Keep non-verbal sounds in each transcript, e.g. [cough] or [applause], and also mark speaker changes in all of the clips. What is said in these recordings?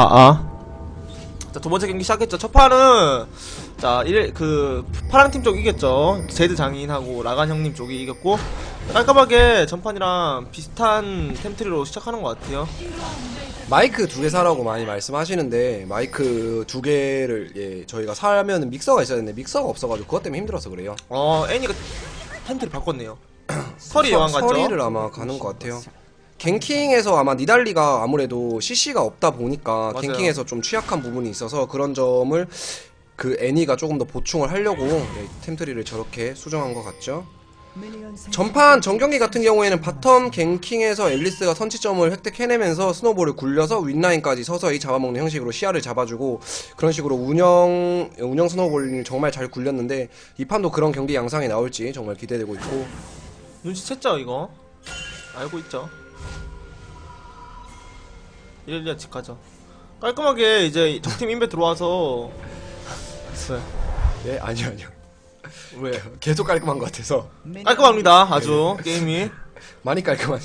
Speaker 1: 아. 자, 두 번째 경기 시작했죠. 첫 판은, 자, 일, 그, 파랑 팀 쪽 이겼죠. 제드 장인하고 라간 형님 쪽이 이겼고, 깔끔하게 전판이랑 비슷한 템트리로 시작하는 것 같아요.
Speaker 2: 마이크 두 개 사라고 많이 말씀하시는데 마이크 두 개를 예 저희가 사면 믹서가 있어야 되는데 믹서가 없어가지고 그것 때문에 힘들어서 그래요.
Speaker 1: 어, 애니가 템트리 바꿨네요. [clears throat] 설이 여왕 같죠?
Speaker 2: 서리를 아마 가는 것 같아요. 갱킹에서 아마 니달리가 아무래도 CC가 없다 보니까
Speaker 1: 맞아요.
Speaker 2: 갱킹에서 좀 취약한 부분이 있어서 그런 점을 그 애니가 조금 더 보충을 하려고 예, 템트리를 저렇게 수정한 것 같죠. 전판 정경기 같은 경우에는 바텀 갱킹에서 앨리스가 선취점을 획득해내면서 스노볼을 굴려서 윗라인까지 서서히 잡아먹는 형식으로 시야를 잡아주고 그런 식으로 운영 운영 스노볼을 정말 잘 굴렸는데 이 판도 그런 경기 양상이 나올지 정말 기대되고 있고
Speaker 1: 눈치챘죠, 이거? 알고 있죠. 이렐리아 집 가죠. 깔끔하게 이제 적팀 인베 들어와서, 왜?
Speaker 2: 네 아니요 아니요
Speaker 1: 왜?
Speaker 2: 계속 깔끔한 것 같아서
Speaker 1: 깔끔합니다, 아주, 게임이. [laughs]
Speaker 2: 많이 깔끔한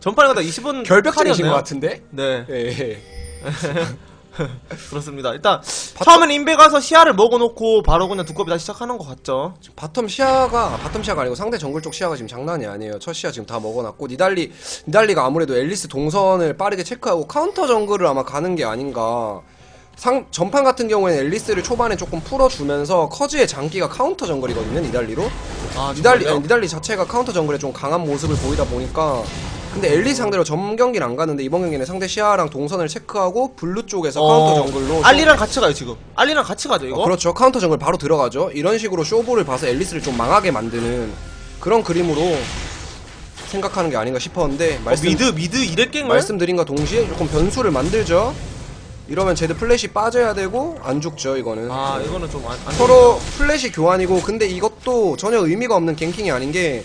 Speaker 1: 전판에 가다 20분
Speaker 2: 결벽증이신 것 같은데
Speaker 1: 네,
Speaker 2: 예, 예. [laughs] [laughs]
Speaker 1: 그렇습니다. 일단, 처음엔 인베 가서 시야를 먹어놓고 바로 그냥 두꺼비 다시 시작하는 것 같죠.
Speaker 2: 바텀 시야가 바텀 시야가 아니고 상대 정글 쪽 시야가 지금 장난이 아니에요. 첫 시야 지금 다 먹어놨고 니달리 니달리가 아무래도 앨리스 동선을 빠르게 체크하고 카운터 정글을 아마 가는 게 아닌가. 상 전판 같은 경우에는 앨리스를 초반에 조금 풀어주면서 커즈의 장기가 카운터 정글이거든요. 니달리로.
Speaker 1: 아,
Speaker 2: 니달리? 아니, 니달리 자체가 카운터 정글에 좀 강한 모습을 보이다 보니까 근데 앨리스 상대로 전 경기는 안 갔는데 이번 경기는 상대 시야랑 동선을 체크하고 블루 쪽에서 카운터 정글로 좀-
Speaker 1: 어, 알리랑 같이 가요, 지금. 알리랑 같이 가죠, 이거?
Speaker 2: 어, 그렇죠. 카운터 정글 바로 들어가죠. 이런 식으로 쇼부를 봐서 앨리스를 좀 망하게 만드는 그런 그림으로 생각하는 게 아닌가 싶었는데
Speaker 1: 어,
Speaker 2: 말씀,
Speaker 1: 미드, 미드 이랬갱을?
Speaker 2: 말씀드린과 동시에 조금 변수를 만들죠. 이러면 제드 플래시 빠져야 되고 안 죽죠 이거는.
Speaker 1: 아, 이거는 좀 안, 안
Speaker 2: 서로 플래시 교환이고 근데 이것도 전혀 의미가 없는 갱킹이 아닌 게첫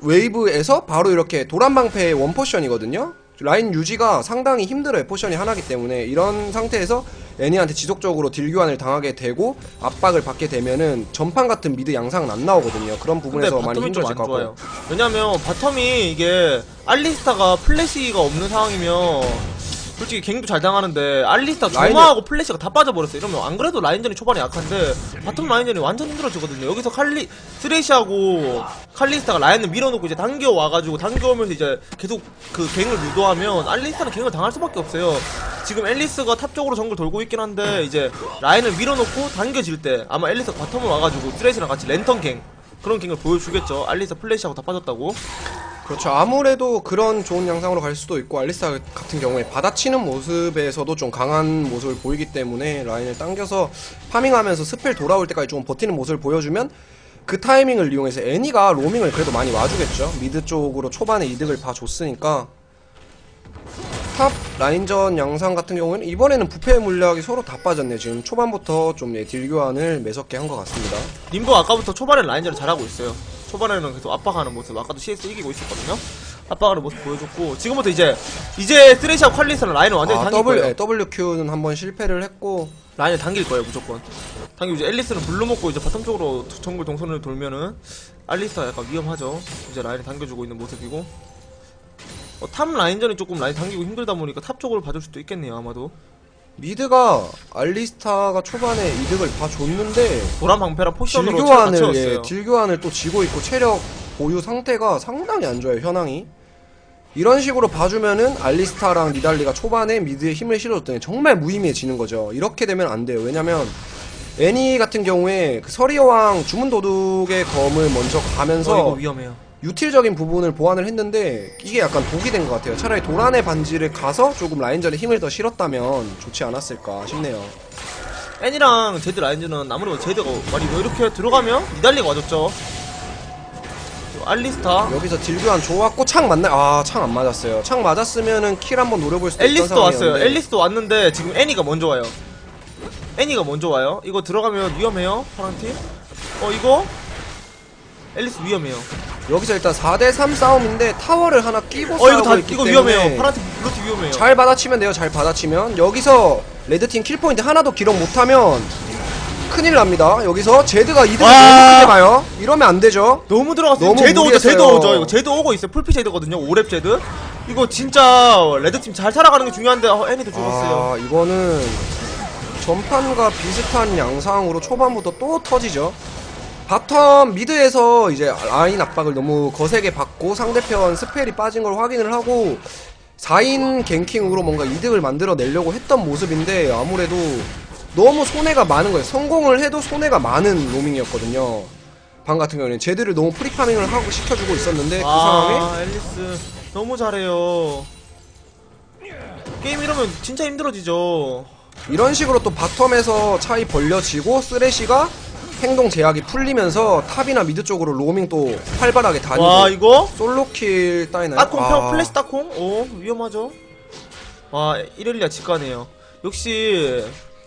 Speaker 2: 웨이브에서 바로 이렇게 도란방패의 원포션이거든요. 라인 유지가 상당히 힘들어요. 포션이 하나기 때문에. 이런 상태에서 애니한테 지속적으로 딜 교환을 당하게 되고 압박을 받게 되면은 전판 같은 미드 양상은 안 나오거든요. 그런 부분에서 많이 힘들어질 안것
Speaker 1: 좋아요.
Speaker 2: 같고
Speaker 1: 왜냐면 바텀이 이게 알리스타가 플래시가 없는 상황이면 솔직히 갱도 잘 당하는데 알리스타 조마하고 플래시가 다 빠져버렸어요. 이러면 안 그래도 라인전이 초반에 약한데 바텀 라인전이 완전 힘들어지거든요. 여기서 칼리 쓰레시하고 칼리스타가 라인을 밀어놓고 이제 당겨 와가지고 당겨오면서 이제 계속 그 갱을 유도하면 알리스타는 갱을 당할 수밖에 없어요. 지금 앨리스가 탑 쪽으로 정글 돌고 있긴 한데 이제 라인을 밀어놓고 당겨질 때 아마 앨리스가 바텀을 와가지고 쓰레시랑 같이 랜턴 갱 그런 갱을 보여주겠죠. 알리스타 플래시하고 다 빠졌다고.
Speaker 2: 그렇죠. 아무래도 그런 좋은 양상으로 갈 수도 있고 알리스타 같은 경우에 받아치는 모습에서도 좀 강한 모습을 보이기 때문에 라인을 당겨서 파밍하면서 스펠 돌아올 때까지 좀 버티는 모습을 보여주면 그 타이밍을 이용해서 애니가 로밍을 그래도 많이 와주겠죠. 미드 쪽으로 초반에 이득을 봐줬으니까. 탑 라인전 양상 같은 경우에는 이번에는 부패 물약이 서로 다 빠졌네. 지금 초반부터 좀 예, 딜 교환을 매섭게 한 것 같습니다.
Speaker 1: 님보 아까부터 초반에 라인전을 잘하고 있어요. 초반에는 계속 압박하는 모습, 아까도 CS 이기고 있었거든요. 압박하는 모습 보여줬고 지금부터 이제 이제 쓰레시하고 칼리스는 라인을 완전히
Speaker 2: 아,
Speaker 1: 당길
Speaker 2: W,
Speaker 1: 거예요.
Speaker 2: 예, WQ는 한번 실패를 했고
Speaker 1: 라인을 당길 거예요 무조건. 당기고 이제 앨리스는 블루 먹고 이제 바텀 쪽으로 정글 동선을 돌면은 알리스가 약간 위험하죠. 이제 라인을 당겨주고 있는 모습이고. 어, 탑 라인전이 조금 라인 당기고 힘들다 보니까 탑 쪽으로 봐줄 수도 있겠네요 아마도.
Speaker 2: 미드가 알리스타가 초반에 이득을 봐줬는데
Speaker 1: 도란 방패랑 포션으로 다
Speaker 2: 딜교환을. 예, 딜교환을 또 지고 있고 체력 보유 상태가 상당히 안 좋아요 현황이 이런 식으로 봐주면은 알리스타랑 니달리가 초반에 미드에 힘을 실어줬더니 정말 무의미해지는 거죠 이렇게 되면 안 돼요 왜냐면 애니 같은 경우에 그 서리여왕 주문도둑의 검을 먼저
Speaker 1: 어, 이거
Speaker 2: 가면서
Speaker 1: 위험해요.
Speaker 2: 유틸적인 부분을 보완을 했는데 이게 약간 독이 된 것 같아요 차라리 도란의 반지를 가서 조금 라인전에 힘을 더 실었다면 좋지 않았을까 싶네요
Speaker 1: 애니랑 제드 라인즈는 아무래도 제드가 많이 뭐 이렇게 들어가면 니달리가 와줬죠. 알리스타,
Speaker 2: 여기서 딜교환 좋았고 창 맞나? 아, 창 안 맞았어요. 창 맞았으면은 킬 한번 노려볼 수도 있던
Speaker 1: 앨리스도 왔어요. 앨리스도 왔는데 지금 애니가 먼저 와요. 애니가 먼저 와요. 이거 들어가면 위험해요. 파란 팀. 어 이거 앨리스 위험해요.
Speaker 2: 여기서 일단 4대3 싸움인데 타워를 하나 끼고
Speaker 1: 어 이거
Speaker 2: 싸우고
Speaker 1: 다
Speaker 2: 있기
Speaker 1: 이거
Speaker 2: 때문에
Speaker 1: 위험해요. 파란 팀, 블루 팀 위험해요.
Speaker 2: 잘 받아치면 돼요. 잘 받아치면 여기서 레드팀 킬포인트 하나도 기록 못하면 큰일 납니다. 여기서 제드가 이득을
Speaker 1: 와.
Speaker 2: 너무 크게 봐요. 이러면 안 되죠.
Speaker 1: 너무 들어갔어요.
Speaker 2: 너무
Speaker 1: 제드 오죠,
Speaker 2: 무리했어요.
Speaker 1: 제드 오죠. 이거 제드 오고 있어요. 풀피 제드거든요. 5렙 제드. 이거 진짜 레드팀 잘 살아가는 게 중요한데 어, 애니도 죽었어요.
Speaker 2: 아, 이거는 전판과 비슷한 양상으로 초반부터 또 터지죠. 바텀 미드에서 이제 라인 압박을 너무 거세게 받고 상대편 스펠이 빠진 걸 확인을 하고 4인 갱킹으로 뭔가 이득을 만들어 내려고 했던 모습인데 아무래도 너무 손해가 많은 거예요. 성공을 해도 손해가 많은 로밍이었거든요. 방 같은 경우에는 제드를 너무 프리파밍을 하고 시켜주고 있었는데 그 상황에
Speaker 1: 아, 앨리스 너무 잘해요. 게임 이러면 진짜 힘들어지죠.
Speaker 2: 이런 식으로 또 바텀에서 차이 벌려지고 쓰레쉬가 행동 제약이 풀리면서 탑이나 미드 쪽으로 로밍 또 활발하게 다니고
Speaker 1: 와 이거
Speaker 2: 솔로킬 따이나요?
Speaker 1: 따콩
Speaker 2: 아,
Speaker 1: 평 플래시 따콩? 오 위험하죠. 와 이렐리아 직관해요. 역시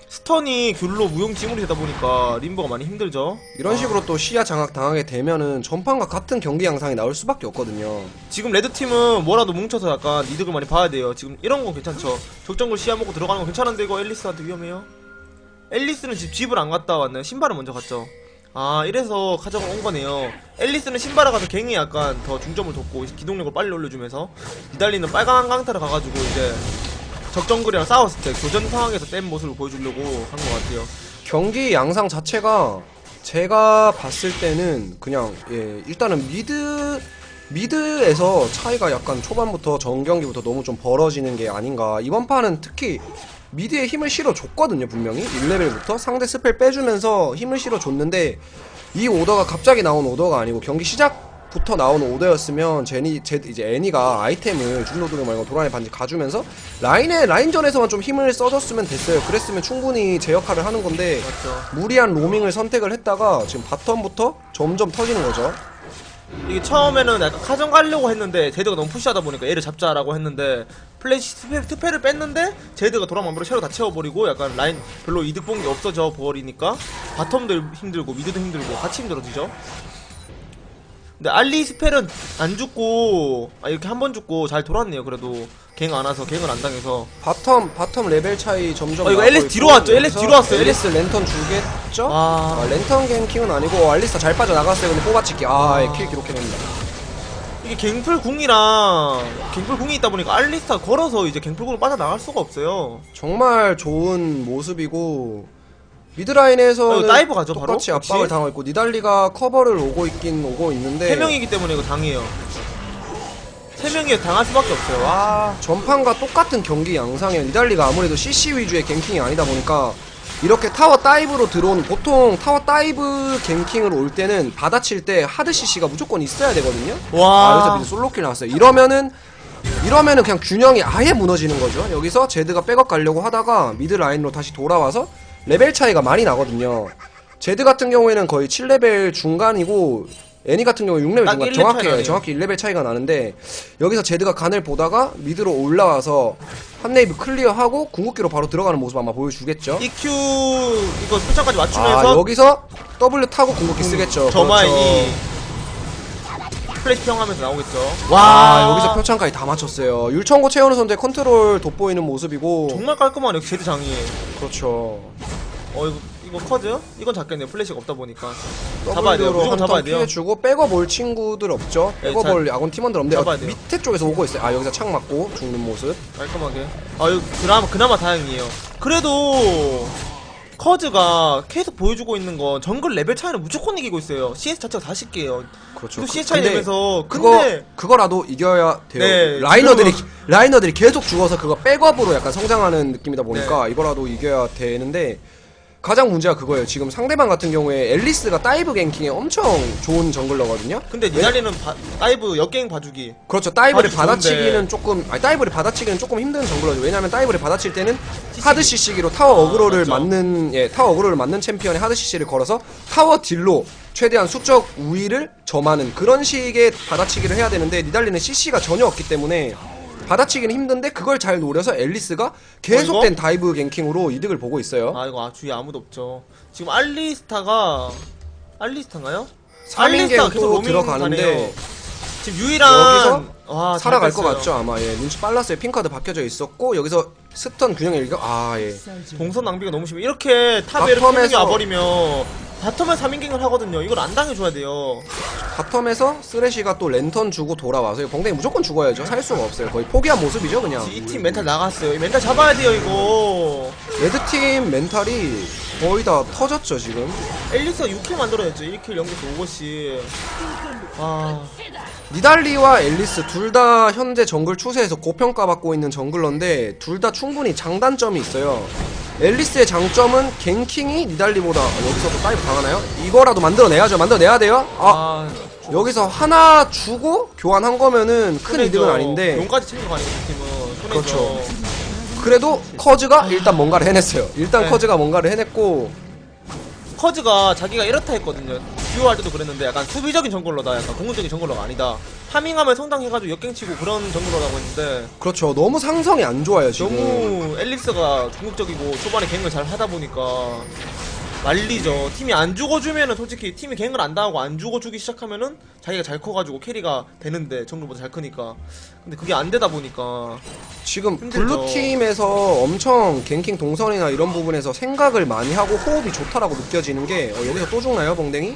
Speaker 1: 스턴이 귤로 무용 지물이 되다 보니까 림버가 많이 힘들죠.
Speaker 2: 이런 식으로 또 시야 장악 당하게 되면은 전판과 같은 경기 양상이 나올 수밖에 없거든요.
Speaker 1: 지금 레드팀은 뭐라도 뭉쳐서 약간 이득을 많이 봐야 돼요. 지금 이런 건 괜찮죠. 적정글 시야 먹고 들어가는 건 괜찮은데 이거 앨리스한테 위험해요. 앨리스는 집, 집을 안 갔다 왔네. 신발을 먼저 갔죠. 아, 이래서 가져가 온 거네요. 앨리스는 신발을 가서 갱이 약간 더 중점을 뒀고 기동력을 빨리 올려주면서 니달리는 빨간 강타를 가가지고 이제 적정글이랑 싸웠을 때 교전 상황에서 뗀 모습을 보여주려고 한 것 같아요.
Speaker 2: 경기 양상 자체가 제가 봤을 때는 그냥 예, 일단은 미드 미드에서 차이가 약간 초반부터 전 경기부터 너무 좀 벌어지는 게 아닌가. 이번 판은 특히 미드에 힘을 실어 줬거든요, 분명히. 1레벨부터 상대 스펠 빼주면서 힘을 실어 줬는데 이 오더가 갑자기 나온 오더가 아니고 경기 시작부터 나온 오더였으면 제니 제 이제 애니가 아이템을 중노도경 말고 도란의 반지 가주면서 라인에 라인전에서만 좀 힘을 써줬으면 됐어요. 그랬으면 충분히 제 역할을 하는 건데. 무리한 로밍을 선택을 했다가 지금 바텀부터 점점 터지는 거죠.
Speaker 1: 이게 처음에는 약간 카정 가려고 했는데 제드가 너무 푸시하다 보니까 얘를 잡자라고 했는데 플래시 스페, 스페를 뺐는데 제드가 도랑만으로 쉐로 다 채워버리고 약간 라인 별로 이득 본 게 없어져 버리니까 바텀도 힘들고 미드도 힘들고 같이 힘들어지죠 근데 알리 스펠은 안 죽고 아 이렇게 한 번 죽고 잘 돌았네요 그래도 갱 안 와서 갱을 안 당해서
Speaker 2: 바텀 바텀 레벨 차이 점점
Speaker 1: 어, 이거
Speaker 2: 있고
Speaker 1: 뒤로 왔죠?
Speaker 2: 여기서
Speaker 1: 뒤로 왔어요?
Speaker 2: 앨리스 랜턴 주겠죠?
Speaker 1: 아.
Speaker 2: 아, 랜턴 갱킹은 아니고 알리스타 잘 빠져나갔어요. 근데 뽑아치기
Speaker 1: 아.
Speaker 2: 아킬 기록해냅니다.
Speaker 1: 이게 갱플 궁이랑 갱플 궁이 있다 보니까 알리스타 걸어서 이제 갱플 궁을 빠져나갈 수가 없어요
Speaker 2: 정말 좋은 모습이고 미드라인에서
Speaker 1: 어, 다이브 가죠, 바로?
Speaker 2: 똑같이
Speaker 1: 혹시?
Speaker 2: 압박을 당하고 있고 니달리가 커버를 오고 있긴 오고 있는데
Speaker 1: 세 명이기 때문에 이거 당해요. 세 명이 당할 수밖에 없어요. 와.
Speaker 2: 전판과 똑같은 경기 양상이에요. 니달리가 아무래도 CC 위주의 갱킹이 아니다 보니까 이렇게 타워 다이브로 들어온 보통 타워 다이브 갱킹으로 올 때는 받아칠 때 하드 CC가 무조건 있어야 되거든요.
Speaker 1: 와.
Speaker 2: 아, 여기서 미드 솔로킬 나왔어요. 이러면은 이러면은 그냥 균형이 아예 무너지는 거죠. 여기서 제드가 백업 가려고 하다가 미드 라인으로 다시 돌아와서 레벨 차이가 많이 나거든요. 제드 같은 경우에는 거의 7레벨 중간이고 애니 같은 경우 6레벨
Speaker 1: 딱
Speaker 2: 중간
Speaker 1: 1레벨 차이
Speaker 2: 정확히
Speaker 1: 나네요.
Speaker 2: 정확히 1레벨 차이가 나는데 여기서 제드가 간을 보다가 미드로 올라와서 한 레이브 클리어하고 궁극기로 바로 들어가는 모습 아마 보여주겠죠.
Speaker 1: EQ 이거 표창까지 맞추면서
Speaker 2: 아 여기서 W 타고 궁극기 쓰겠죠.
Speaker 1: 저마인이
Speaker 2: 그렇죠.
Speaker 1: 플래시 평하면서 나오겠죠.
Speaker 2: 와 여기서 표창까지 다 맞췄어요. 율청고 채우는 선수의 컨트롤 돋보이는 모습이고
Speaker 1: 정말 깔끔하네요. 제드 장이.
Speaker 2: 그렇죠.
Speaker 1: 어 이거 이거 커즈? 이건 잡겠네요. 플래시가 없다 보니까. 잡아야 돼요. 무조건 잡아야 돼요.
Speaker 2: 피해주고 백업 올 친구들 없죠?
Speaker 1: 네,
Speaker 2: 백업
Speaker 1: 잘-
Speaker 2: 올 야군 팀원들 없는데
Speaker 1: 잡아야
Speaker 2: 어,
Speaker 1: 돼요.
Speaker 2: 밑에 쪽에서 오고 있어요. 아 여기서 창 맞고 죽는 모습.
Speaker 1: 깔끔하게. 아 이거 그나마 그나마 다행이에요. 그래도 커즈가 계속 보여주고 있는 건 정글 레벨 차이는 무조건 이기고 있어요. CS 자체가 40개예요.
Speaker 2: 그렇죠.
Speaker 1: 또
Speaker 2: 그-
Speaker 1: CS 차이
Speaker 2: 근데
Speaker 1: 내면서
Speaker 2: 그거
Speaker 1: 근데
Speaker 2: 그거라도 이겨야 돼요.
Speaker 1: 네,
Speaker 2: 라이너들이
Speaker 1: 지금은-
Speaker 2: 라이너들이 계속 죽어서 그거 백업으로 약간 성장하는 느낌이다 보니까
Speaker 1: 네.
Speaker 2: 이거라도 이겨야 되는데 가장 문제가 그거예요. 지금 상대방 같은 경우에 앨리스가 다이브 갱킹에 엄청 좋은 정글러거든요.
Speaker 1: 근데 니달리는 바- 다이브 역갱 봐주기.
Speaker 2: 그렇죠. 다이브를
Speaker 1: 아주
Speaker 2: 받아치기는
Speaker 1: 좋은데.
Speaker 2: 조금 아니 다이브를 받아치기는 조금 힘든 정글러죠. 왜냐하면 다이브를 받아칠 때는 하드 CC기로 타워 어그로를
Speaker 1: 맞죠.
Speaker 2: 맞는 예 타워 어그로를 맞는 챔피언의 하드 CC를 걸어서 타워 딜로 최대한 수적 우위를 점하는 그런 식의 받아치기를 해야 되는데 니달리는 CC가 전혀 없기 때문에 받아치기는 힘든데 그걸 잘 노려서 앨리스가 계속된 다이브 갱킹으로 이득을 보고 있어요.
Speaker 1: 아 이거 아, 주위에 아무도 없죠. 지금 알리스타가 알리스타인가요?
Speaker 2: 삼인
Speaker 1: 알리스타가
Speaker 2: 갱도
Speaker 1: 계속 로밍
Speaker 2: 들어가는데.
Speaker 1: 지금 유일한? 와, 잘
Speaker 2: 살아갈 것. 같죠 아마 예 눈치 빨랐어요 핑카드 박혀져 있었고 여기서 스턴 균형 일격 아예
Speaker 1: 동선 낭비가 너무 심해. 이렇게 탑에 이렇게 게 와버리면 바텀에 3인갱을 하거든요. 이걸 안 당해줘야 돼요.
Speaker 2: 바텀에서 쓰레쉬가 또 랜턴 주고 돌아와서 이거 벙댕이 무조건 죽어야죠 살 수가 없어요 거의 포기한 모습이죠 그냥
Speaker 1: 이 팀 멘탈 나갔어요. 이 멘탈 잡아야 돼요, 이거.
Speaker 2: 레드팀 멘탈이 거의 다 터졌죠 지금
Speaker 1: 앨리스가 6킬 만들어냈죠. 1킬 0킬 5거씩. 아,
Speaker 2: 니달리와 앨리스 둘 다 현재 정글 추세에서 고평가받고 있는 정글러인데 둘 다 충분히 장단점이 있어요. 앨리스의 장점은 갱킹이 니달리보다 아, 여기서도 다이브 당하나요? 이거라도 만들어내야죠. 만들어내야 돼요. 아,
Speaker 1: 아,
Speaker 2: 여기서 하나 주고 교환한 거면은 큰
Speaker 1: 손해죠.
Speaker 2: 이득은 아닌데
Speaker 1: 용까지 챙겨가니까 이 팀은. 손해죠.
Speaker 2: 그렇죠. 그래도 커즈가 일단 뭔가를 해냈어요. 일단
Speaker 1: 네.
Speaker 2: 커즈가 뭔가를 해냈고
Speaker 1: 커즈가 자기가 이렇다 했거든요. 듀오 할 때도 그랬는데 약간 수비적인 정글러다. 약간 공격적인 정글러가 아니다. 파밍하면 성당해가지고 역갱치고 그런 정글러라고 했는데
Speaker 2: 그렇죠. 너무 상성이 안 좋아요 지금.
Speaker 1: 너무 앨리스가 궁극적이고 초반에 갱을 잘 하다 보니까 말리죠. 팀이 안 죽어주면은 솔직히 팀이 갱을 안 당하고 안 죽어주기 시작하면은 자기가 잘 커가지고 캐리가 되는데 정글보다 잘 크니까. 근데 그게 안 되다 보니까
Speaker 2: 지금
Speaker 1: 힘들죠.
Speaker 2: 블루팀에서 엄청 갱킹 동선이나 이런 부분에서 생각을 많이 하고 호흡이 좋다라고 느껴지는 게 어, 여기서 또 죽나요 봉댕이?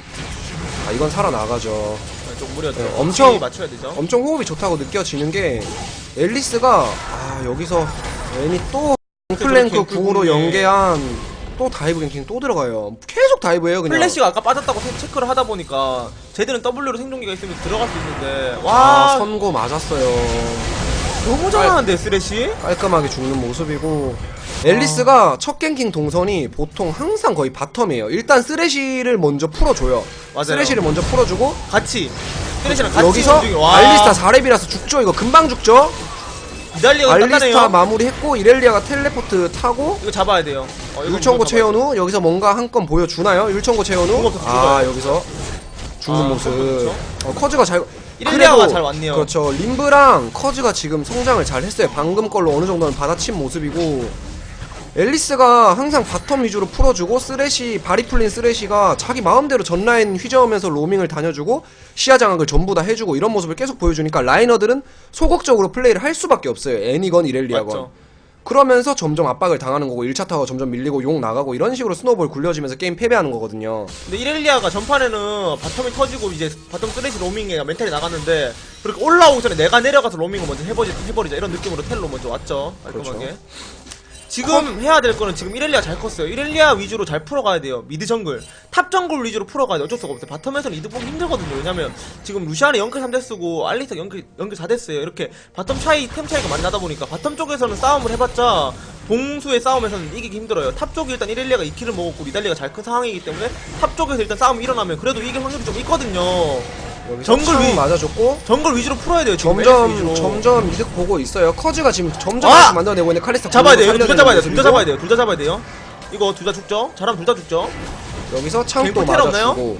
Speaker 2: 아 이건 살아나가죠
Speaker 1: 좀 무리였죠.
Speaker 2: 네, 엄청-
Speaker 1: 위치 맞춰야 되죠.
Speaker 2: 엄청 호흡이 좋다고 느껴지는 게 앨리스가 아 여기서 애니 또 플랭크 궁으로. 연계한 또 다이브 갱킹 또 들어가요 계속 다이브예요 그냥
Speaker 1: 플래시가 아까 빠졌다고 체- 체크를 하다 보니까 쟤들은 W로 생존기가 있으면 들어갈 수 있는데 아와
Speaker 2: 선고 맞았어요
Speaker 1: 너무 잘하는데 쓰레쉬
Speaker 2: 깔끔하게 죽는 모습이고 앨리스가 첫 갱킹 동선이 보통 항상 거의 바텀이에요. 일단 쓰레쉬를 먼저 풀어줘요.
Speaker 1: 맞아요.
Speaker 2: 쓰레쉬를 먼저 풀어주고
Speaker 1: 같이 쓰레쉬랑 같이
Speaker 2: 여기서
Speaker 1: 움직여. 와
Speaker 2: 알리스타 4렙이라서 죽죠. 이거 금방 죽죠.
Speaker 1: 이달리가
Speaker 2: 알리스타 마무리했고 이렐리아가 텔레포트 타고
Speaker 1: 이거 잡아야 돼요 어, 무조건 잡아야
Speaker 2: 채연우 여기서 뭔가 한 건 보여주나요? 채연우
Speaker 1: 죽었어,
Speaker 2: 아
Speaker 1: 죽어요.
Speaker 2: 여기서 죽는
Speaker 1: 아,
Speaker 2: 모습
Speaker 1: 그렇죠.
Speaker 2: 어, 커즈가 잘
Speaker 1: 이렐리아가
Speaker 2: 그래도-
Speaker 1: 잘 왔네요.
Speaker 2: 그렇죠 림브랑 커즈가 지금 성장을 잘 했어요 방금 걸로 어느 정도는 받아친 모습이고 앨리스가 항상 바텀 위주로 풀어주고 쓰레쉬 발이 풀린 쓰레쉬가 자기 마음대로 전라인 휘저으면서 로밍을 다녀주고 시야 장악을 전부 다 해주고 이런 모습을 계속 보여주니까 라이너들은 소극적으로 플레이를 할 수밖에 없어요 애니건 이렐리아건
Speaker 1: 맞죠.
Speaker 2: 그러면서 점점 압박을 당하는 거고 1차 타워 점점 밀리고 용 나가고 이런 식으로 스노우볼 굴려지면서 게임 패배하는 거거든요.
Speaker 1: 근데 이렐리아가 전판에는 바텀이 터지고 이제 바텀 쓰레쉬 로밍에 멘탈이 나갔는데 그렇게 올라오기 전에 내가 내려가서 로밍을 먼저 해버리, 해버리자 이런 느낌으로 텔로 먼저 왔죠 깔끔하게
Speaker 2: 그렇죠.
Speaker 1: 지금 해야 될 거는 지금 이렐리아 잘 컸어요. 이렐리아 위주로 잘 풀어가야 돼요. 미드 정글. 탑 정글 위주로 풀어가야 돼 어쩔 수가 없어요. 바텀에서는 이득 보기 힘들거든요. 왜냐면 지금 루시안이 0킬 3대 쓰고 알리스타 0킬, 0킬 4대 써요. 이렇게 바텀 차이 템 차이가 많이 나다 보니까 바텀 쪽에서는 싸움을 해봤자 봉수의 싸움에서는 이기기 힘들어요. 탑 쪽이 일단 이렐리아가 2킬을 먹었고 리달리가 잘 큰 상황이기 때문에 탑 쪽에서 일단 싸움이 일어나면 그래도 이길 확률이 좀 있거든요 정글 위-
Speaker 2: 맞아줬고
Speaker 1: 정글 위주로 풀어야 돼요 지금
Speaker 2: 점점
Speaker 1: 앨리스 위주로.
Speaker 2: 점점 이득 보고 있어요. 커즈가 지금 점점
Speaker 1: 아!
Speaker 2: 다시 만들어내고 있는데 칼리스타
Speaker 1: 잡아야 돼요. 둘 다 잡아야 돼요. 둘 다 잡아야 돼요. 둘 다 잡아야 돼요. 이거 둘 다 죽죠? 잘하면 둘 다 죽죠?
Speaker 2: 여기서 창도
Speaker 1: 없나요?
Speaker 2: 맞아주고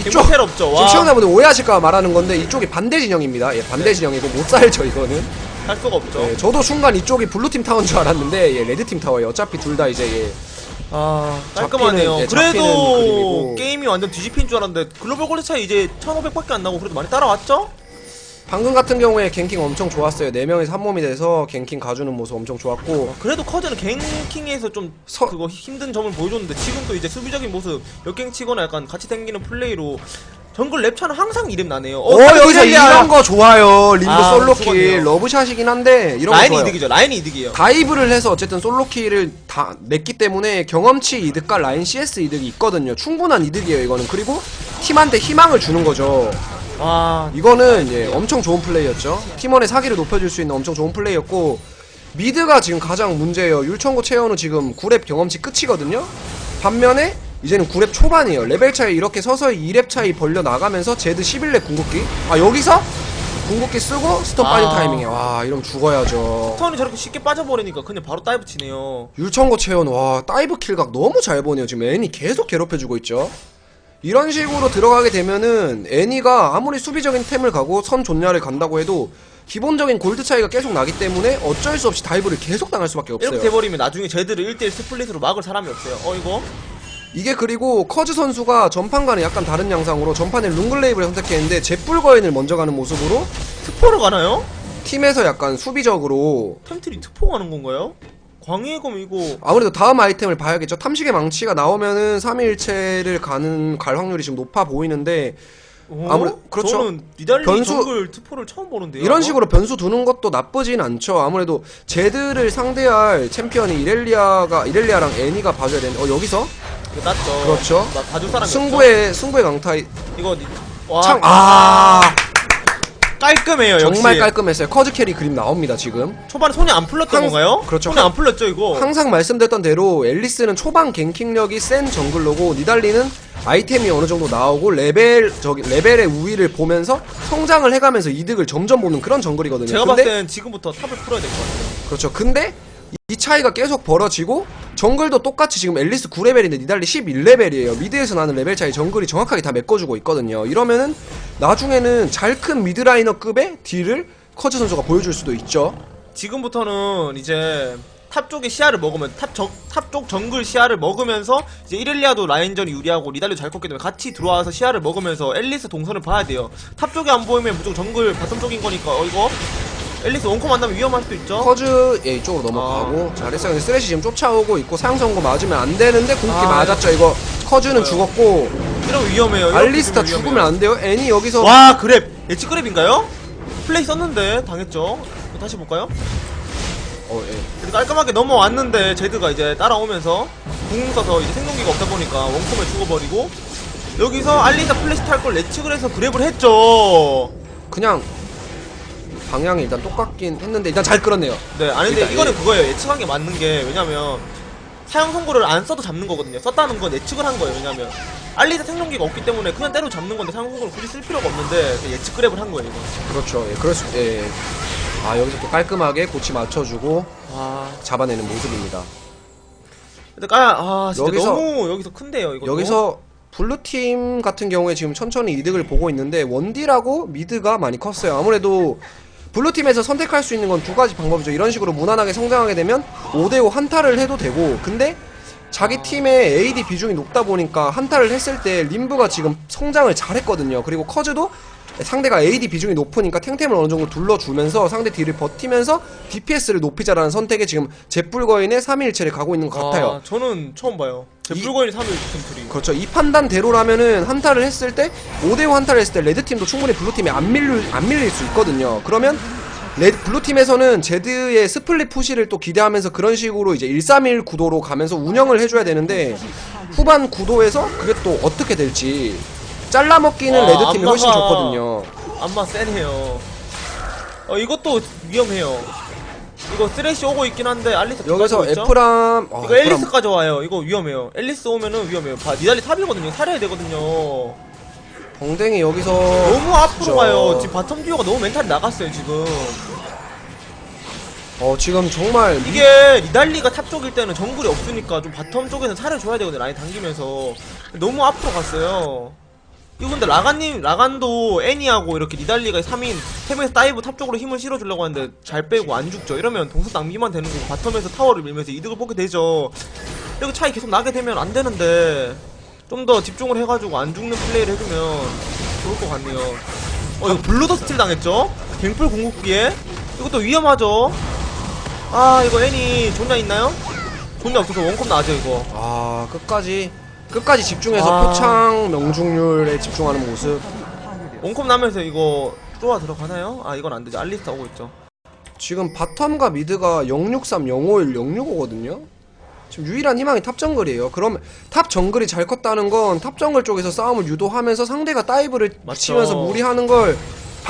Speaker 2: 이쪽
Speaker 1: 갱포텔 없죠?
Speaker 2: 지금
Speaker 1: 와.
Speaker 2: 시청자분들 오해하실까 말하는 건데 이쪽이 반대 진영입니다. 예, 반대 진영이고 못 살죠 이거는.
Speaker 1: 할 수가 없죠.
Speaker 2: 예, 저도 순간 이쪽이 블루 팀 타워인 줄 알았는데 예, 레드 팀 타워예요. 어차피 둘 다 이제 예,
Speaker 1: 아, 깔끔하네요.
Speaker 2: 예, 잡히는
Speaker 1: 그래도
Speaker 2: 그림이고.
Speaker 1: 게임이 완전 뒤집힌 줄 알았는데 글로벌 골드 차이 이제 1500밖에 안 나고 그래도 많이 따라왔죠?
Speaker 2: 방금 같은 경우에 갱킹 엄청 좋았어요. 4명이서 한 몸이 돼서 갱킹 가주는 모습 엄청 좋았고
Speaker 1: 그래도 커즈는 갱킹에서 좀
Speaker 2: 서-
Speaker 1: 그거 힘든 점을 보여줬는데 지금 또 이제 수비적인 모습 역갱 치거나 약간 같이 당기는 플레이로 정글 랩차는 항상 이름 나네요.
Speaker 2: 어,
Speaker 1: 다른
Speaker 2: 여기서 이런 거 좋아요. 림브
Speaker 1: 아,
Speaker 2: 솔로킬. 러브샷이긴 한데 이런 거
Speaker 1: 라인이
Speaker 2: 좋아요.
Speaker 1: 이득이죠. 라인이 이득이에요.
Speaker 2: 다이브를 해서 어쨌든 솔로킬을 다 냈기 때문에 경험치 이득과 라인 CS 이득이 있거든요. 충분한 이득이에요, 이거는. 그리고 팀한테 희망을 주는 거죠.
Speaker 1: 와,
Speaker 2: 이거는 예, 엄청 좋은 플레이였죠. 팀원의 사기를 높여줄 수 있는 엄청 좋은 플레이였고 미드가 지금 가장 문제예요. 율청고 채연우 지금 9렙 경험치 끝이거든요. 반면에 이제는 9렙 초반이에요. 레벨 차이 이렇게 서서히 2렙 차이 벌려 나가면서 제드 11렙 궁극기. 아 여기서 궁극기 쓰고 스톱 빠진
Speaker 1: 아.
Speaker 2: 타이밍에 와 이러면 죽어야죠.
Speaker 1: 턴이 저렇게 쉽게 빠져버리니까 그냥 바로 다이브 치네요.
Speaker 2: 율청고 채연 와 다이브 킬각 너무 잘 보네요 지금 애니 계속 괴롭혀주고 있죠 이런 식으로 들어가게 되면은 애니가 아무리 수비적인 템을 가고 선 존야를 간다고 해도 기본적인 골드 차이가 계속 나기 때문에 어쩔 수 없이 다이브를 계속 당할 수밖에 없어요
Speaker 1: 이렇게 돼버리면 나중에 제대로 1대1 스플릿으로 막을 사람이 없어요. 어, 이거?
Speaker 2: 이게 그리고 커즈 선수가 전판과는 약간 다른 양상으로 전판에 룽글레이브를 선택했는데 제뿔거인을 먼저 가는 모습으로
Speaker 1: 특포를 가나요?
Speaker 2: 팀에서 약간 수비적으로
Speaker 1: 템트리 특포 가는 건가요? 광해의 검 이거
Speaker 2: 아무래도 다음 아이템을 봐야겠죠. 탐식의 망치가 나오면은 3일체를 가는 갈 확률이 지금 높아 보이는데
Speaker 1: 어?
Speaker 2: 아무래- 그렇죠.
Speaker 1: 저는 니달리
Speaker 2: 변수-
Speaker 1: 정글 특포를 처음 보는데요.
Speaker 2: 이런? 식으로 변수 두는 것도 나쁘진 않죠. 아무래도 제드를 상대할 챔피언이 이렐리아가 이렐리아랑 애니가 봐줘야 되는데 어 여기서
Speaker 1: 이거 땄죠.
Speaker 2: 그렇죠.
Speaker 1: 나 봐줄 사람이
Speaker 2: 승부의 승부의 강타이
Speaker 1: 없죠? 이거 니-
Speaker 2: 와참아
Speaker 1: 깔끔해요.
Speaker 2: 정말
Speaker 1: 역시.
Speaker 2: 깔끔했어요. 커즈 캐리 그림 나옵니다 지금.
Speaker 1: 초반에 손이 안 풀렸던
Speaker 2: 항-
Speaker 1: 건가요?
Speaker 2: 그렇죠.
Speaker 1: 손이 안 풀렸죠 이거.
Speaker 2: 항상 말씀드렸던 대로 앨리스는 초반 갱킹력이 센 정글러고 니달리는 아이템이 어느 정도 나오고 레벨 저기 레벨의 우위를 보면서 성장을 해가면서 이득을 점점 보는 그런 정글이거든요.
Speaker 1: 제가
Speaker 2: 근데
Speaker 1: 봤을 땐 지금부터 탑을 풀어야 될 것 같아요.
Speaker 2: 그렇죠. 근데 이 차이가 계속 벌어지고 정글도 똑같이 지금 앨리스 9레벨인데 니달리 11레벨이에요. 미드에서 나는 레벨 차이 정글이 정확하게 다 메꿔주고 있거든요. 이러면은 나중에는 잘 큰 미드라이너급의 딜을 커즈 선수가 보여줄 수도 있죠.
Speaker 1: 지금부터는 이제 탑 쪽의 시야를 먹으면 탑쪽 정글 시야를 먹으면서 이제 이렐리아도 라인전이 유리하고 리달리도 잘 컸기 때문에 같이 들어와서 시야를 먹으면서 앨리스 동선을 봐야 돼요. 탑 쪽에 안 보이면 무조건 정글 바텀 쪽인 거니까 어 이거 앨리스 원코 만나면 위험할 수도 있죠.
Speaker 2: 커즈 예, 이쪽으로 넘어가고 잘했어요. 근데 쓰레쉬 지금 쫓아오고 있고 사형 선고 맞으면 안 되는데 궁극기
Speaker 1: 아,
Speaker 2: 맞았죠. 이거 커즈는 죽었고
Speaker 1: 이러면 위험해요. 이렇게
Speaker 2: 알리스타
Speaker 1: 되면
Speaker 2: 죽으면
Speaker 1: 위험해요.
Speaker 2: 안 돼요. 애니 여기서
Speaker 1: 와 그랩 예측 그랩인가요? 플레이 썼는데 당했죠. 다시 볼까요?
Speaker 2: 어, 예.
Speaker 1: 이렇게 깔끔하게 넘어왔는데 제드가 이제 따라오면서 궁 써서 이제 생존기가 없다 보니까 원콤에 죽어버리고 여기서 알리사 플래시 탈 걸 예측을 해서 그랩을 했죠.
Speaker 2: 그냥 방향이 일단 똑같긴 했는데 일단 잘 끌었네요.
Speaker 1: 네, 아닌데
Speaker 2: 일단,
Speaker 1: 이거는
Speaker 2: 예.
Speaker 1: 그거예요. 예측한 게 맞는 게 왜냐면 사용 선고를 안 써도 잡는 거거든요. 썼다는 건 예측을 한 거예요. 왜냐면 알리사 생존기가 없기 때문에 그냥 때로 잡는 건데 사용 선고를 굳이 쓸 필요가 없는데 그냥 예측 그랩을 한 거예요. 이거.
Speaker 2: 그렇죠. 예, 그럴 수, 예. 아, 여기서 또 깔끔하게 고치 맞춰주고
Speaker 1: 와,
Speaker 2: 잡아내는 모습입니다.
Speaker 1: 근데 까, 아 진짜
Speaker 2: 여기서-
Speaker 1: 너무 여기서 큰데요. 이거
Speaker 2: 여기서 블루팀 같은 경우에 지금 천천히 이득을 보고 있는데 원딜하고 미드가 많이 컸어요. 아무래도 블루팀에서 선택할 수 있는 건 두 가지 방법이죠. 이런 식으로 무난하게 성장하게 되면 5대5 한타를 해도 되고 근데 자기 팀의 AD 비중이 높다 보니까 한타를 했을 때 림브가 지금 성장을 잘했거든요. 그리고 커즈도 상대가 AD 비중이 높으니까 탱템을 어느 정도 둘러주면서 상대 딜을 버티면서 DPS를 높이자라는 선택에 지금 제뿔거인의 3일체를 가고 있는 것 같아요.
Speaker 1: 아, 저는 처음 봐요. 제
Speaker 2: 이-
Speaker 1: 불거인이 3일 템트리.
Speaker 2: 그렇죠. 이 판단대로라면은 한타를 했을 때 5대5 한타를 했을 때 레드팀도 충분히 블루팀에 안 밀릴, 안 밀릴 수 있거든요. 그러면 레드, 블루팀에서는 제드의 스플릿 푸시를 또 기대하면서 그런 식으로 이제 131 구도로 가면서 운영을 해줘야 되는데 후반 구도에서 그게 또 어떻게 될지 잘라먹기는
Speaker 1: 와,
Speaker 2: 레드팀이 훨씬
Speaker 1: 안마가-
Speaker 2: 좋거든요.
Speaker 1: 안마 세네요. 어 이것도 위험해요. 이거 쓰레쉬 오고 있긴 한데 알리스
Speaker 2: 여기서? 에프람 어,
Speaker 1: 이거
Speaker 2: 에프람
Speaker 1: 앨리스까지 와요. 이거 위험해요. 앨리스 오면은 위험해요. 봐, 니달리 탑이거든요. 살려야 되거든요.
Speaker 2: 벙댕이 여기서
Speaker 1: 너무 앞으로. 가요. 지금 바텀 듀오가 너무 멘탈이 나갔어요. 지금
Speaker 2: 어 지금 정말 미-
Speaker 1: 이게 니달리가 탑 쪽일 때는 정글이 없으니까 좀 바텀 쪽에서 살려줘야 되거든요. 라인 당기면서 너무 앞으로 갔어요. 이거 근데 라간님, 라간도 애니하고 이렇게 니달리가 3인, 3명에서 다이브 탑 쪽으로 힘을 실어주려고 하는데 잘 빼고 안 죽죠. 이러면 동선 낭비만 되는 거고 바텀에서 타워를 밀면서 이득을 보게 되죠. 이렇게 차이 계속 나게 되면 안 되는데 좀 더 집중을 해가지고 안 죽는 플레이를 해주면 좋을 것 같네요. 어, 이거 블루더 스틸 당했죠? 갱플 공국기에 이것도 위험하죠? 아, 이거 애니 존나 있나요? 존나 없어서 원컵 나죠, 이거.
Speaker 2: 아 끝까지 끝까지 집중해서
Speaker 1: 아.
Speaker 2: 표창 명중률에 집중하는 모습
Speaker 1: 원컵 나면서 이거 뚜아 들어가나요? 아, 이건 안 되죠. 알리스타 오고 있죠.
Speaker 2: 지금 바텀과 미드가 063, 051, 065거든요. 지금 유일한 희망이 탑 정글이에요. 그러면 탑 정글이 잘 컸다는 건 탑 정글 쪽에서 싸움을 유도하면서 상대가 다이브를
Speaker 1: 맞죠.
Speaker 2: 치면서 무리하는 걸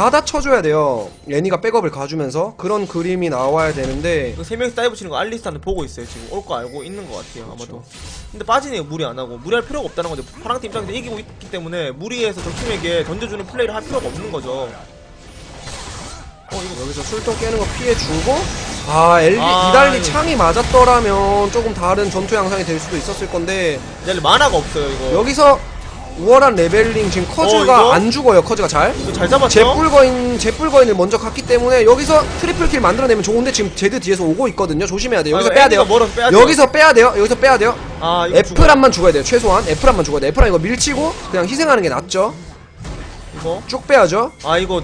Speaker 2: 받아쳐줘야 돼요. 애니가 백업을 가주면서 그런 그림이 나와야 되는데
Speaker 1: 이거 세 명이서 다이브 치는 거 알리스타는 보고 있어요. 지금 올 거 알고 있는 것 같아요. 아마도. 근데 빠지네요. 무리 안 하고. 무리할 필요가 없다는 건데 파랑팀 입장에서 이기고 있기 때문에 무리해서 적 팀에게 던져주는 플레이를 할 필요가 없는 거죠. 어, 이거
Speaker 2: 여기서 술통 깨는 거 피해주고 아 엘리
Speaker 1: 아,
Speaker 2: 이달리
Speaker 1: 이거.
Speaker 2: 창이 맞았더라면 조금 다른 전투 양상이 될 수도 있었을 건데
Speaker 1: 이제 만화가 없어요, 이거.
Speaker 2: 여기서 우월한 레벨링 지금 커즈가
Speaker 1: 이거?
Speaker 2: 안 죽어요 커즈가 잘
Speaker 1: 잘 잡았죠?
Speaker 2: 제뿔거인 제뿔거인을 먼저 갔기 때문에 여기서 트리플 킬 만들어내면 좋은데 지금 제드 뒤에서 오고 있거든요 조심해야 돼요 여기서
Speaker 1: 아,
Speaker 2: 빼야 돼요
Speaker 1: 빼야.
Speaker 2: 여기서 빼야 돼요 여기서 빼야 돼요
Speaker 1: 아.
Speaker 2: F란만 죽어야 돼요 최소한 F란만 죽어야 돼 F란 이거 밀치고 그냥 희생하는 게 낫죠
Speaker 1: 이거
Speaker 2: 쭉 빼야죠
Speaker 1: 아 이거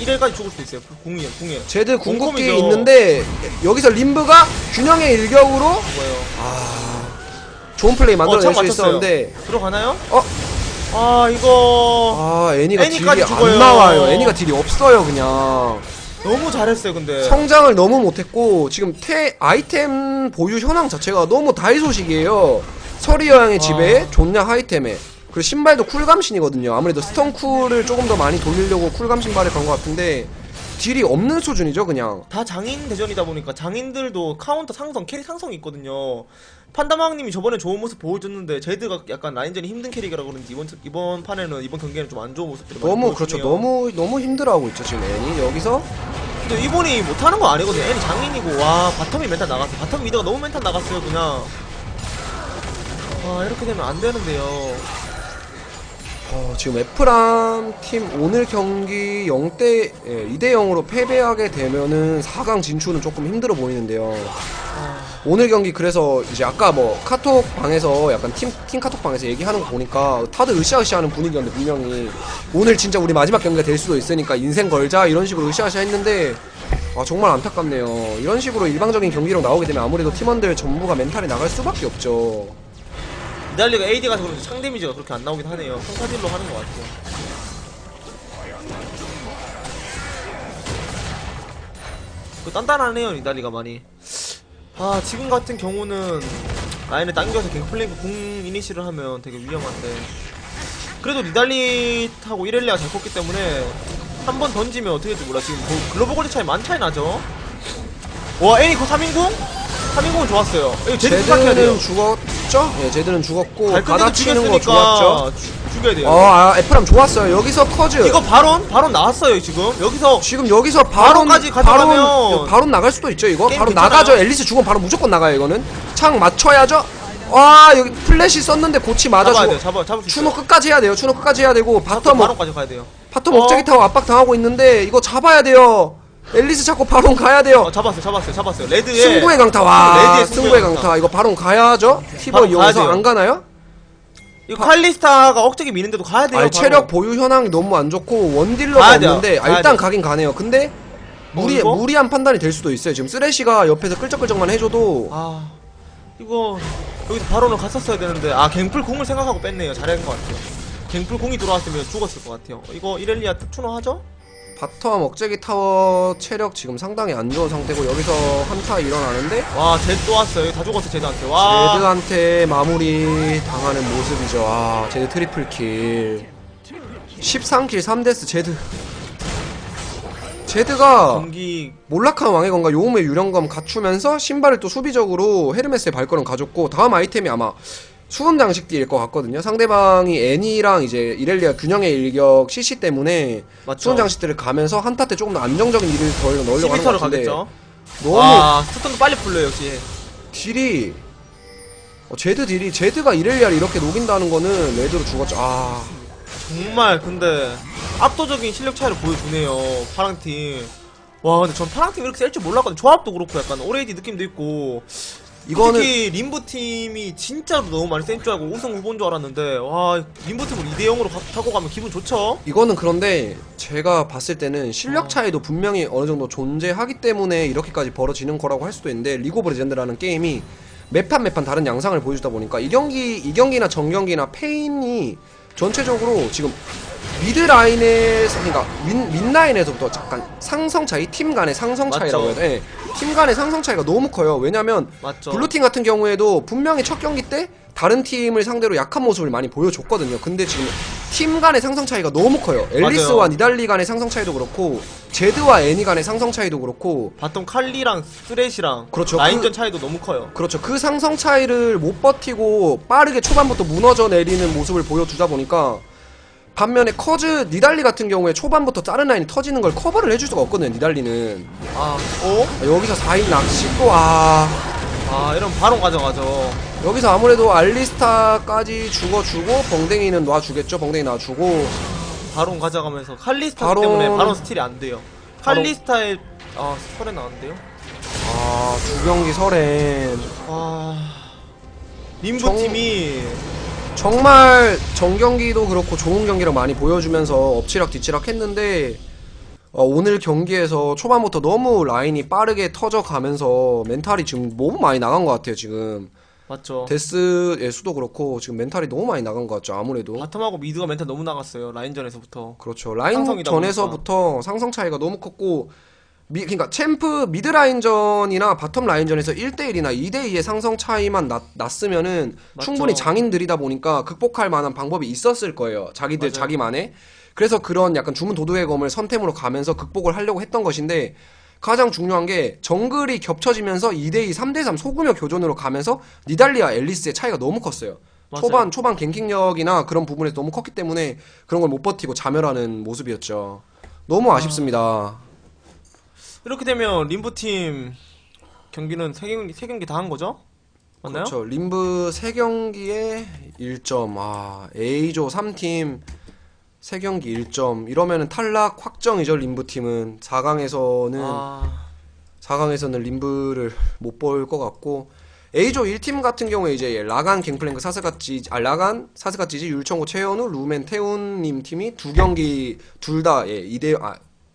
Speaker 1: 1회까지 죽을 수도 있어요 궁이에요 궁이에요
Speaker 2: 제드 궁극기. 있는데 여기서 림브가 균형의 일격으로
Speaker 1: 뭐예요
Speaker 2: 좋은 플레이 만들어낼
Speaker 1: 어,
Speaker 2: 참수
Speaker 1: 맞췄어요.
Speaker 2: 있었는데
Speaker 1: 들어가나요?
Speaker 2: 어?
Speaker 1: 아 이거.
Speaker 2: 아 애니가
Speaker 1: 애니까지
Speaker 2: 딜이
Speaker 1: 죽어요.
Speaker 2: 안 나와요. 애니가 딜이 없어요 그냥.
Speaker 1: 너무 잘했어요 근데.
Speaker 2: 성장을 너무 못했고 지금 태 아이템 보유 현황 자체가 너무 다이소식이에요. 서리 여왕의 집에
Speaker 1: 아.
Speaker 2: 존냐 하이템에. 그리고 신발도 쿨감신이거든요. 아무래도 스턴쿨을 조금 더 많이 돌리려고 쿨감 신발을 간 것 같은데 딜이 없는 수준이죠 그냥.
Speaker 1: 다 장인 대전이다 보니까 장인들도 카운터 상성 캐릭 상성이 있거든요 판다마왕님이 저번에 좋은 모습 보여줬는데 제드가 약간 라인전이 힘든 캐릭이라 그런지 이번 이번 판에는 이번 경기에는 좀 안 좋은 모습들이 많이
Speaker 2: 너무 그렇죠
Speaker 1: 보여주네요.
Speaker 2: 너무 너무 힘들어하고 있죠 지금 애니. 여기서?
Speaker 1: 근데 이분이 못하는 거 아니거든요. 애니 장인이고. 와 바텀이 멘탈 나갔어 바텀 미드가 너무 멘탈 나갔어요 그냥. 아 이렇게 되면 안 되는데요.
Speaker 2: 어, 지금 F람 팀 오늘 경기 0대 예, 2대 0으로 패배하게 되면은 4강 진출은 조금 힘들어 보이는데요.
Speaker 1: 아,
Speaker 2: 오늘 경기 그래서 이제 아까 뭐 카톡 방에서 약간 팀, 팀 카톡 방에서 얘기하는 거 보니까 다들 으쌰으쌰 하는 분위기였는데 분명히 오늘 진짜 우리 마지막 경기가 될 수도 있으니까 인생 걸자 이런 식으로 으쌰으쌰 했는데 아 정말 안타깝네요. 이런 식으로 일방적인 경기력 나오게 되면 아무래도 팀원들 전부가 멘탈이 나갈 수밖에 없죠.
Speaker 1: 니달리가 AD가 그런지 창 데미지가 그렇게 안 나오긴 하네요 평타딜로 하는 것 같아요 그 단단하네요 니달리가 많이 아 지금 같은 경우는 라인에 당겨서 갱플랭크 궁 이니시를 하면 되게 위험한데 그래도 니달리하고 이렐리아가 잘 컸기 때문에 한 번 던지면 어떻게 될지 몰라 지금 뭐 글로벌 퀄리 차이 많 차이 나죠 와 애니코 3인궁? 3인궁은 좋았어요 이거 제드 생각해야 돼요
Speaker 2: 제드는 죽었죠? 예, 제드는 죽었고 받아치는 거 좋았죠.
Speaker 1: 죽여야 돼요
Speaker 2: 어, 아, 에프람 좋았어요. 여기서 커즈.
Speaker 1: 이거 바론? 바론 나왔어요 지금 여기서
Speaker 2: 지금 여기서 바론
Speaker 1: 바론까지 가져가면
Speaker 2: 바론, 바론 나갈 수도 있죠 이거
Speaker 1: 게임
Speaker 2: 바론
Speaker 1: 괜찮아요.
Speaker 2: 나가죠 앨리스 죽으면 바로 무조건 나가요 이거는 창 맞춰야죠 와 여기 플래시 썼는데 고치
Speaker 1: 잡아야 돼요
Speaker 2: 맞아주고
Speaker 1: 잡아, 잡을 수
Speaker 2: 추노
Speaker 1: 있어요
Speaker 2: 끝까지 해야 돼요 추노 끝까지 해야 되고 바텀 뭐,
Speaker 1: 바론까지 가야 돼요
Speaker 2: 바텀
Speaker 1: 어.
Speaker 2: 억제기 타워 압박 당하고 있는데 이거 잡아야 돼요 앨리스 잡고 바론 가야 돼요
Speaker 1: 어 잡았어요 잡았어요 잡았어요 레드에
Speaker 2: 승부의 강타 와
Speaker 1: 레드의
Speaker 2: 승부의 강타. 이거 바론 가야죠 티버
Speaker 1: 바론
Speaker 2: 이용해서
Speaker 1: 돼요.
Speaker 2: 안 가나요?
Speaker 1: 이거 칼리스타가 억제기 미는데도 가야 돼요
Speaker 2: 아니
Speaker 1: 바로.
Speaker 2: 체력 보유 현황이 너무 안 좋고 원딜러가
Speaker 1: 가야 돼요.
Speaker 2: 없는데 아,
Speaker 1: 가야
Speaker 2: 일단
Speaker 1: 돼요.
Speaker 2: 가긴 가네요. 근데 무리
Speaker 1: 이거?
Speaker 2: 무리한 판단이 될 수도 있어요. 지금 쓰레쉬가 옆에서 끌적끌적만 해줘도
Speaker 1: 아 이거 여기서 바론을 갔었어야 되는데 아 갱플 궁을 생각하고 뺐네요 잘한 것 같아요 갱플 궁이 들어왔으면 죽었을 것 같아요 이거 이렐리아 추노 하죠?
Speaker 2: 바텀 억제기 타워 체력 지금 상당히 안 좋은 상태고 여기서 한타 일어나는데
Speaker 1: 와 제드 또 왔어요. 여기 다 죽었어 제드한테. 와.
Speaker 2: 제드한테 마무리 당하는 모습이죠. 아 제드 트리플 킬. 13킬 3데스 제드. 제드가
Speaker 1: 경기
Speaker 2: 몰락한 왕의 건가 요음의 유령검 갖추면서 신발을 또 수비적으로 헤르메스의 발걸음 가졌고 다음 아이템이 아마 수금 장식딜일 것 같거든요. 상대방이 애니랑 이제 이렐리아 균형의 일격 CC 때문에
Speaker 1: 맞죠.
Speaker 2: 수금 장식들을 가면서 한타 때 조금 더 안정적인 일을 더 넣으려고 하는 것
Speaker 1: 12터를
Speaker 2: 같은데
Speaker 1: 가겠죠
Speaker 2: 너무
Speaker 1: 와 스턴도 빨리 풀려요 역시
Speaker 2: 딜이 어, 제드 딜이 제드가 이렐리아를 이렇게 녹인다는 거는 레드로 죽었죠. 아
Speaker 1: 정말 근데 압도적인 실력 차이를 보여주네요 파랑팀 와 근데 전 파랑팀 이렇게 셀 줄 몰랐거든요 조합도 그렇고 약간 오레이디 느낌도 있고
Speaker 2: 이거는
Speaker 1: 특히 림부팀이 진짜로 너무 많이 센 줄 알고 우승 후보인 줄 알았는데 와 림부팀을 2대 0으로 타고 가면 기분 좋죠?
Speaker 2: 이거는 그런데 제가 봤을 때는 실력 차이도 분명히 어느 정도 존재하기 때문에 이렇게까지 벌어지는 거라고 할 수도 있는데 리그 오브 레전드라는 게임이 매판 매판 다른 양상을 보여주다 보니까 이 경기 이 경기나 전 경기나 페인이 전체적으로 지금 미드 라인에서 그러니까 민, 민 라인에서부터 잠깐 상성 차이 팀 간의 상성. 차이라고 해야 돼. 예. 팀 간의 상성 차이가 너무 커요. 왜냐면
Speaker 1: 맞죠?
Speaker 2: 블루팀 같은 경우에도 분명히 첫 경기 때 다른 팀을 상대로 약한 모습을 많이 보여줬거든요. 근데 지금 팀 간의 상성 차이가 너무 커요. 앨리스와
Speaker 1: 맞아요.
Speaker 2: 니달리 간의 상성 차이도 그렇고 제드와 애니 간의 상성 차이도 그렇고
Speaker 1: 바텀 칼리랑 스레시랑
Speaker 2: 그렇죠.
Speaker 1: 라인전
Speaker 2: 그-
Speaker 1: 차이도 너무 커요
Speaker 2: 그렇죠. 그 상성 차이를 못 버티고 빠르게 초반부터 무너져 내리는 모습을 보여주다 보니까 반면에 커즈 니달리 같은 경우에 초반부터 다른 라인이 터지는 걸 커버를 해줄 수가 없거든요. 니달리는
Speaker 1: 아 어?
Speaker 2: 아, 여기서 4인 낚시 또 아.
Speaker 1: 아 이러면 바로 가져가죠
Speaker 2: 여기서 아무래도 알리스타까지 죽어주고 벙댕이는 놔주겠죠. 벙댕이 놔주고
Speaker 1: 바론 가져가면서 칼리스타
Speaker 2: 바론-
Speaker 1: 때문에 바론 스틸이 안 돼요.
Speaker 2: 바론-
Speaker 1: 칼리스타의 아 설에 나왔는데요.
Speaker 2: 아 주경기 설엔
Speaker 1: 와 림부
Speaker 2: 정-
Speaker 1: 팀이
Speaker 2: 정말 정경기도 그렇고 좋은 경기를 많이 보여주면서 엎치락 뒤치락 했는데 어, 오늘 경기에서 초반부터 너무 라인이 빠르게 터져가면서 멘탈이 지금 너무 많이 나간 것 같아요 지금
Speaker 1: 맞죠.
Speaker 2: 데스의 수도 그렇고 지금 멘탈이 너무 많이 나간 것 같죠 아무래도
Speaker 1: 바텀하고 미드가 멘탈 너무 나갔어요 라인전에서부터.
Speaker 2: 그렇죠 라인
Speaker 1: 상성이다
Speaker 2: 전에서부터 상성 차이가 너무 컸고 미, 그러니까 챔프 미드 라인전이나 바텀 라인전에서 1대1이나 2대2의 상성 차이만 났, 났으면은
Speaker 1: 맞죠.
Speaker 2: 충분히 장인들이다 보니까 극복할 만한 방법이 있었을 거예요. 자기들
Speaker 1: 맞아요.
Speaker 2: 자기만의. 그래서 그런 약간 주문 도두의 검을 선템으로 가면서 극복을 하려고 했던 것인데 가장 중요한 게 정글이 겹쳐지면서 2대2, 3대3 소규모 교전으로 가면서 니달리아 앨리스의 차이가 너무 컸어요.
Speaker 1: 맞아요.
Speaker 2: 초반 초반 갱킹력이나 그런 부분에서 너무 컸기 때문에 그런 걸 못 버티고 자멸하는 모습이었죠. 너무 아쉽습니다.
Speaker 1: 이렇게 되면 림부 팀 경기는 세 경기 세 경기 다 한 거죠? 맞나요?
Speaker 2: 그렇죠. 림브 3경기에 1점. 아, A조 3팀 3경기 1점. 이러면은 탈락 확정이죠, 림브 팀은. 4강에서는
Speaker 1: 아,
Speaker 2: 4강에서는 림브를 못 볼 것 같고 A조 1팀 같은 경우에 이제 라간 갱플랭크 사스가찌 아 라간 사스가찌지 율청고 최현우 루멘 태훈님 팀이 두 경기 둘 다 예, 2대 아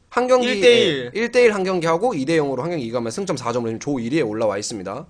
Speaker 2: 한 경기
Speaker 1: 1대1.
Speaker 2: 1대1 한 경기 하고 2대 0으로 한 경기 이기면 승점 4점으로 조 1위에 올라와 있습니다.